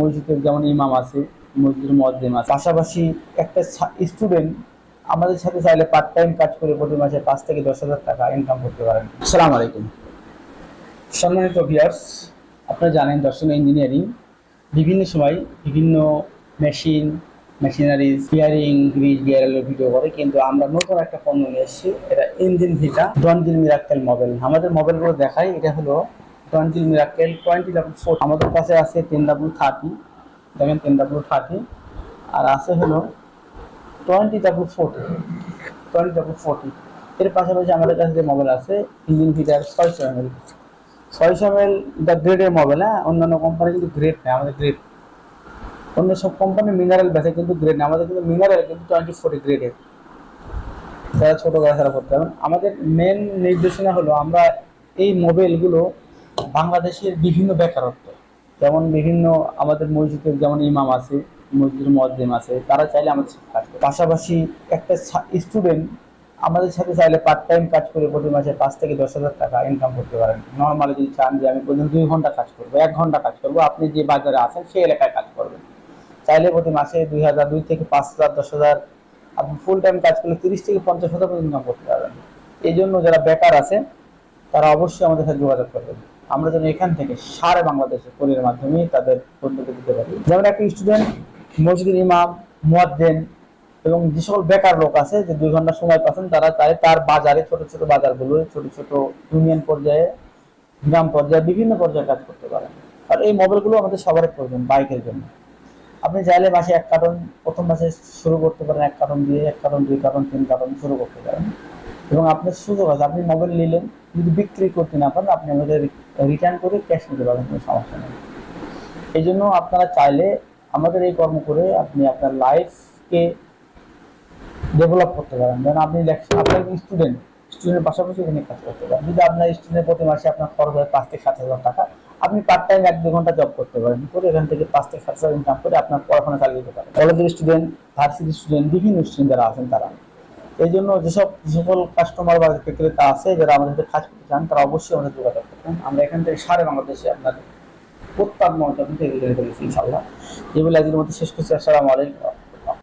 মসজিদের যেমন ইমাম আছে, মসজিদের মদ্দিম আছে। পাশাপাশি একটা স্টুডেন্ট আমাদের সাথে চাইলে পার্ট টাইম কাজ করে প্রতি মাসে পাঁচ থেকে দশ হাজার টাকা ইনকাম করতে পারেন। আসসালামু আলাইকুম। সম্মানিত ভিউয়ার্স আপনারা জানেন দর্শন ইঞ্জিনিয়ারিং বিভিন্ন সময় বিভিন্ন মেশিন মেশিনারিজ গিয়ারিং গ্রিজ গিয়ারের ভিডিও করে, কিন্তু আমরা নতুন একটা পণ্য নিয়ে এসেছি, এটা ইঞ্জিন ভিটা ডনজিল মিরাক্কেল মোবাইল আমাদের মোবাইলগুলো দেখাই, এটা হলো ডনজিল মিরাক্কেল টোয়েন্টি ডাবল ফোর আমাদের কাছে আছে টেন ডাবল থার্টি দেখেন টেন ডাবল থার্টি আর আছে হলো twenty double forty twenty double forty এর পাশাপাশি আমাদের কাছে যে মোবাইল আছে ইঞ্জিন ভিটার ছয়শো এমএল ছয়শো এমএল দ্য গ্রেডের মোবাইল হ্যাঁ? অন্যান্য কোম্পানি কিন্তু গ্রেড নেই আমাদের গ্রেড অন্য সব কোম্পানি মিনারেল বেচে কিন্তু গ্রেড নেই আমাদের কিন্তু মিনারেল কিন্তু টোয়েন্টি ফোর্টি গ্রেডের যারা ছোটো গাছারা করতে পারেন আমাদের মেন নির্দেশনা হলো আমরা এই মোবাইলগুলো বাংলাদেশের বিভিন্ন বেকারত্ব, যেমন বিভিন্ন আমাদের মসজিদের যেমন ইমাম আছে, মসজিদের মদ্দিম আছে, তারা চাইলে আমাদের সাথে কাজ পাশাপাশি একটা স্টুডেন্ট আমাদের সাথে চাইলে পার্ট টাইম কাজ করে প্রতি মাসে পাঁচ থেকে দশ হাজার টাকা ইনকাম করতে পারেন। নর্মালি যদি চান যে আমি প্রতিদিন দুই ঘণ্টা কাজ করব, এক ঘণ্টা কাজ করব, আপনি যে বাজারে আছেন সেই এলাকায় কাজ করবেন। চাইলে প্রতি মাসে দুই হাজার, দুই থেকে পাঁচ হাজার, দশ হাজার, আপনি ফুল টাইম কাজ করলে তিরিশ থেকে পঞ্চাশ হাজার ইনকাম করতে পারবেন। এই জন্য যারা বেকার আছে, তারা অবশ্যই আমাদের সাথে যোগাযোগ করবেন। আমরা যেন এখান থেকে সারা বাংলাদেশে কোরিয়ার মাধ্যমে তাদের পদ্ধতি দিতে পারি। যেমন একটা স্টুডেন্ট মসজিদের ইমাম মুয়াদ্দেন এবং যে সকল বেকার লোক আছে যে দুই ঘণ্টা সময় পাচ্ছেন, তারা চায় তার বাজারে ছোট ছোট বাজারগুলো, ছোট ছোট ইউনিয়ন পর্যায়ে, গ্রাম পর্যায়ে বিভিন্ন পর্যায়ে কাজ করতে পারেন। আর এই মোবাইলগুলো আমাদের সবার প্রয়োজন, বাইকের জন্য। আপনি চাইলে মাসে এক কার্টন, প্রথম মাসে শুরু করতে পারেন এক কার্টন দিয়ে, এক কার্টন, দুই কার্টন, তিন কার্টন শুরু করতে পারেন। এবং আপনার সুযোগ আছে, আপনি মোবাইল নিলেন, যদি বিক্রি করতে না পারেন, আপনি আমাদের রিটার্ন করে ক্যাশ নিতে পারেন কোনো সমস্যা নেই। এই জন্য আপনারা চাইলে আমাদের এই কর্ম করে আপনি আপনার লাইফকে ডেভেলপ করতে পারেন। যেন আপনি আপনার স্টুডেন্ট স্টুডেন্টের পাশাপাশি এখানে কাজ করতে পারেন। যদি আপনার স্টুডেন্ট প্রতি মাসে আপনার খরচ হয় পাঁচ থেকে সাত হাজার টাকা, আপনি পার্ট টাইম এক দু ঘণ্টা জব করতে পারেন। করে এখান থেকে পাঁচ থেকে সাত হাজার ইনকাম করে আপনার পড়াশোনা চালিয়ে যেতে পারেন। কলেজের স্টুডেন্ট ভার্সিটির স্টুডেন্ট বিভিন্ন স্টুডেন্ট যারা আছেন তারা। এই জন্য যেসব সকল কাস্টমার বা বিক্রেতা আছে, যারা আমাদের সাথে কাজ করতে চান, তারা অবশ্যই আমাদের যোগাযোগ করবেন আমরা এখান থেকে সারা বাংলাদেশে আপনার প্রত্যেক মঞ্চ আপনি ইনশাল্লাহ এই বলে আজকের মধ্যে শেষ করছি। আসসালামু আলাইকুম।